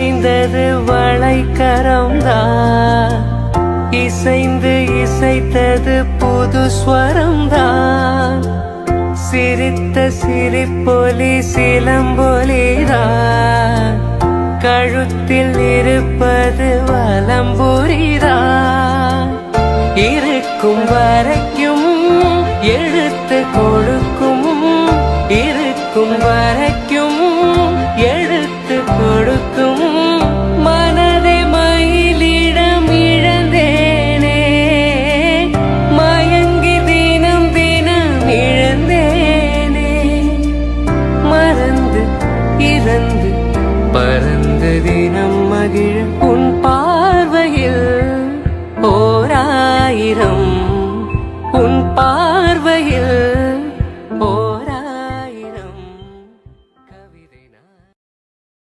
இசைந்தது வளைக்கரம்தான் இசைந்து இசைத்தது புது ஸ்வரம்தான் சிரித்த சிரிப்பொலி சிலம்பொலிதான் கழுத்தில் இருப்பது வலம்புரிதான் இருக்கும் வரைக்கும் எழுத்து கொடுக்கும் இருக்கும் வரை மகிழும் உன் பார்வையில் ஓராயிரம் உன் பா